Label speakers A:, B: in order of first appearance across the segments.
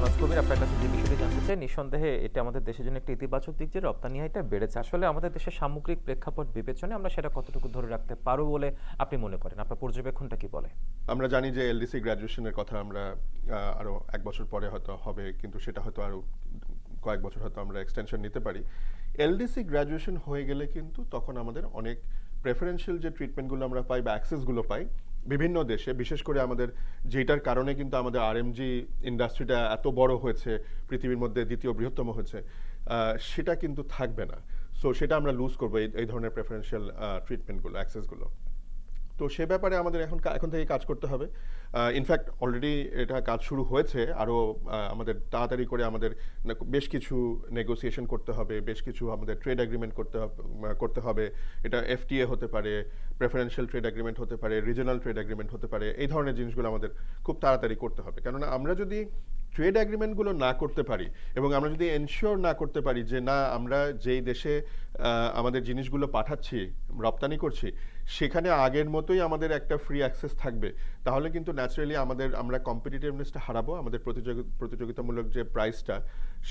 A: শাহনাজ কবির আপনার কাছে যে বিষয়টি জানতে চাই নিঃসন্দেহে আমাদের দেশের জন্য ইতিবাচক দিক যে রপ্তানি আয়টা বেড়েছে। আসলে আমাদের দেশের সামগ্রিক প্রেক্ষাপট আমরা সেটা কতটুকু ধরে রাখতে পারব বলে আপনি মনে করেন? আপনার পর্যবেক্ষণটা কি বলে?
B: আমরা জানি যে এলডিসি কথা আমরা আহ, আরও এক বছর পরে হয়তো হবে কিন্তু সেটা হয়তো আরও কয়েক বছর হয়তো আমরা এক্সটেনশন নিতে পারি। এলডিসি গ্র্যাজুয়েশন হয়ে গেলে কিন্তু তখন আমাদের অনেক প্রেফারেন্সিয়াল যে ট্রিটমেন্টগুলো আমরা পাই বা অ্যাক্সেসগুলো পাই বিভিন্ন দেশে, বিশেষ করে আমাদের যেটার কারণে কিন্তু আমাদের আর আরএমজি ইন্ডাস্ট্রিটা এত বড় হয়েছে, পৃথিবীর মধ্যে দ্বিতীয় বৃহত্তম হয়েছে সেটা কিন্তু থাকবে না। সো সেটা আমরা লুজ করব এই ধরনের প্রেফারেন্সিয়াল ট্রিটমেন্টগুলো অ্যাক্সেসগুলো তো সে ব্যাপারে আমাদের এখন এখন থেকে কাজ করতে হবে। ইনফ্যাক্ট অলরেডি এটা কাজ শুরু হয়েছে। আরও আমাদের তাড়াতাড়ি করে আমাদের বেশ কিছু নেগোসিয়েশন করতে হবে, বেশ কিছু আমাদের ট্রেড এগ্রিমেন্ট করতে করতে হবে। এটা এফটিএ হতে পারে প্রেফারেন্সিয়াল ট্রেড এগ্রিমেন্ট হতে পারে রিজনাল ট্রেড এগ্রিমেন্ট হতে পারে। এই ধরনের জিনিসগুলো আমাদের খুব তাড়াতাড়ি করতে হবে। কেননা আমরা যদি ট্রেড এগ্রিমেন্টগুলো না করতে পারি এবং আমরা যদি এনশিওর না করতে পারি যে না, আমরা যেই দেশে আমাদের জিনিসগুলো পাঠাচ্ছি, রপ্তানি করছি সেখানে আগের মতোই আমাদের একটা ফ্রি অ্যাক্সেস থাকবে। তাহলে কিন্তু ন্যাচারালি আমাদের, আমরা কম্পিটিটিভনেসটা হারাবো, আমাদের প্রতিযোগি, প্রতিযোগিতামূলক যে প্রাইসটা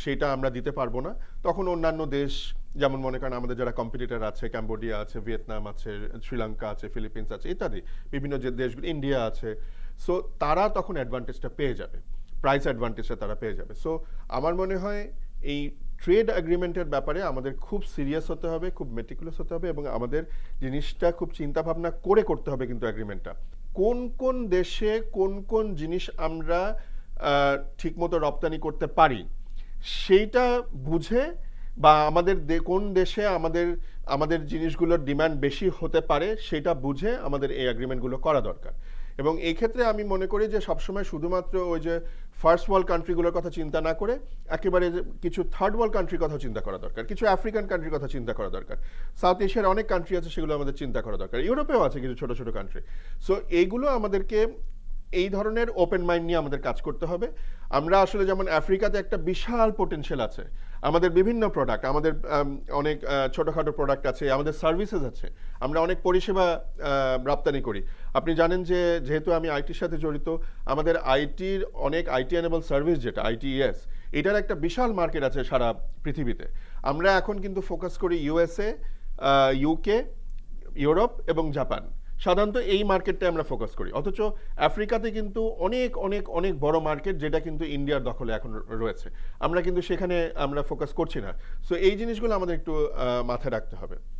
B: সেটা আমরা দিতে পারব না। তখন অন্যান্য দেশ, যেমন মনে করেন আমাদের যারা কম্পিটিটার আছে ক্যাম্বোডিয়া আছে ভিয়েতনাম আছে শ্রীলঙ্কা আছে ফিলিপিন্স আছে, ইত্যাদি, বিভিন্ন যে দেশগুলো ইন্ডিয়া আছে সো তারা তখন অ্যাডভান্টেজটা পেয়ে যাবে। প্রাইস অ্যাডভান্টেজটা তারা পেয়ে যাবে। সো আমার মনে হয় এই ট্রেড অ্যাগ্রিমেন্টের ব্যাপারে আমাদের খুব সিরিয়াস হতে হবে, খুব মেটিকুলাস হতে হবে এবং আমাদের জিনিসটা খুব চিন্তা ভাবনা করে করতে হবে কিন্তু অ্যাগ্রিমেন্টটা কোন কোন দেশে কোন কোন জিনিস আমরা ঠিকমতো রপ্তানি করতে পারি, সেইটা বুঝে বা আমাদের কোন দেশে আমাদের আমাদের জিনিসগুলোর ডিমান্ড বেশি হতে পারে সেটা বুঝে আমাদের এই অ্যাগ্রিমেন্টগুলো করা দরকার। এবং এই ক্ষেত্রে আমি মনে করি যে সবসময় শুধুমাত্র ওই যে ফার্স্ট ওয়ার্ল্ড কান্ট্রিগুলোর কথা চিন্তা না করে একেবারে কিছু থার্ড ওয়ার্ল্ড কান্ট্রির কথা চিন্তা করা দরকার, কিছু আফ্রিকান কান্ট্রির কথা চিন্তা করা দরকার সাউথ এশিয়ার অনেক কান্ট্রি আছে সেগুলো আমাদের চিন্তা করা দরকার ইউরোপেও আছে কিছু ছোট ছোট কান্ট্রি সো এইগুলো আমাদেরকে এই ধরনের ওপেন মাইন্ড নিয়ে আমাদের কাজ করতে হবে, আমরা আসলে যেমন আফ্রিকাতে একটা বিশাল পোটেনশিয়াল আছে আমাদের বিভিন্ন প্রোডাক্ট আমাদের অনেক ছোটোখাটো প্রোডাক্ট আছে, আমাদের সার্ভিসেস আছে, আমরা অনেক পরিষেবা রপ্তানি করি। আপনি জানেন যে, যেহেতু আমি আইটির সাথে জড়িত, আমাদের আইটির অনেক আইটি এনেবল সার্ভিস যেটা আইটিএস এটার একটা বিশাল মার্কেট আছে সারা পৃথিবীতে। আমরা এখন কিন্তু ফোকাস করি ইউএসএ ইউকে ইউরোপ এবং জাপান সাধারণত এই মার্কেটটা আমরা ফোকাস করি। অথচ আফ্রিকাতে কিন্তু অনেক অনেক অনেক বড় মার্কেট যেটা কিন্তু ইন্ডিয়ার দখলে এখন রয়েছে। আমরা কিন্তু সেখানে আমরা ফোকাস করছি না। সো এই জিনিসগুলো আমাদের একটু মাথায় রাখতে হবে।